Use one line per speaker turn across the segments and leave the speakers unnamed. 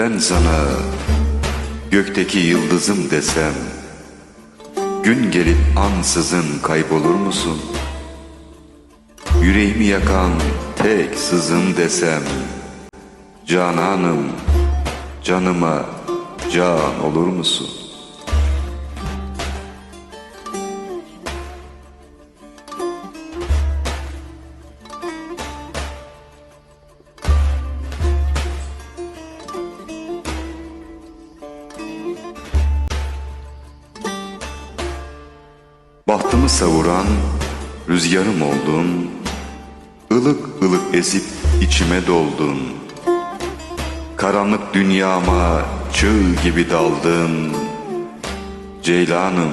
Ben sana gökteki yıldızım desem Gün gelip ansızın kaybolur musun? Yüreğimi yakan tek sızım desem Cananım canıma can olur musun? Bahtımı savuran rüzgarım oldun. Ilık ılık esip içime doldun. Karanlık dünyama çığ gibi daldın. Ceylanım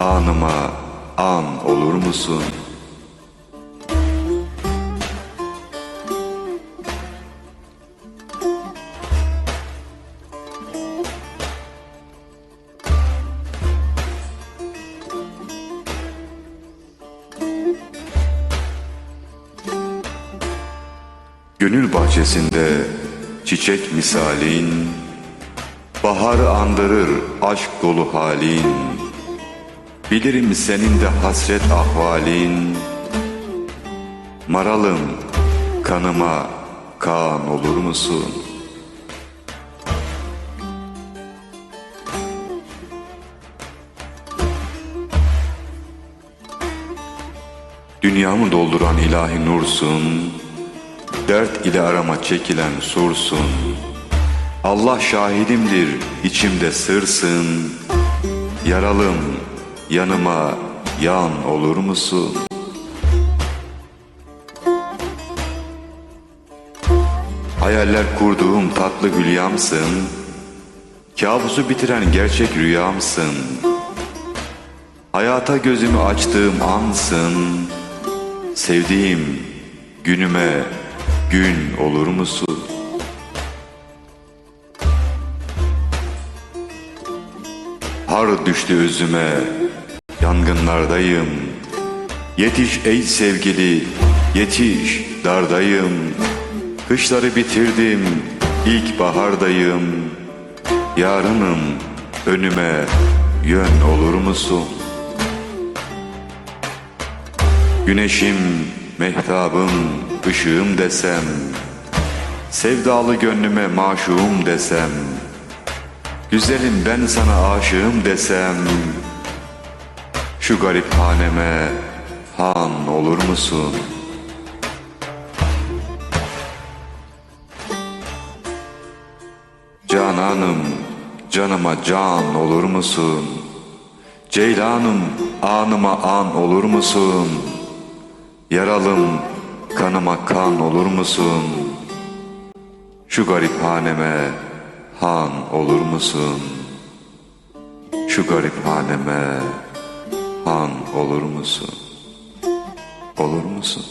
anıma an olur musun? Gönül bahçesinde çiçek misalin Baharı andırır aşk dolu halin Bilirim senin de hasret ahvalin Maralım kanıma kan olur musun? Dünyamı dolduran ilahi nursun Dert ile arama çekilen sursun. Allah şahidimdir içimde sırsın. Yaralım yanıma yan olur musun? Hayaller kurduğum tatlı hülyamsın Kabusu bitiren gerçek rüyamsın. Hayata gözümü açtığım ansın. Sevdiğim günüme gün olur musun? Har düştü özüme, yangınlardayım. Yetiş ey sevgili, yetiş dardayım. Kışları bitirdim, ilk bahardayım. Yarınım önüme yön olur musun? Güneşim, mehtabım, ışığım desem Sevdalı gönlüme maşuğum desem Güzelim ben sana aşığım desem Şu garip haneme han olur musun? Cananım canıma can olur musun? Ceylanım anıma an olur musun? Yaralım kanıma kan olur musun? Şu garip haneme han olur musun? Şu garip haneme han olur musun? Olur musun?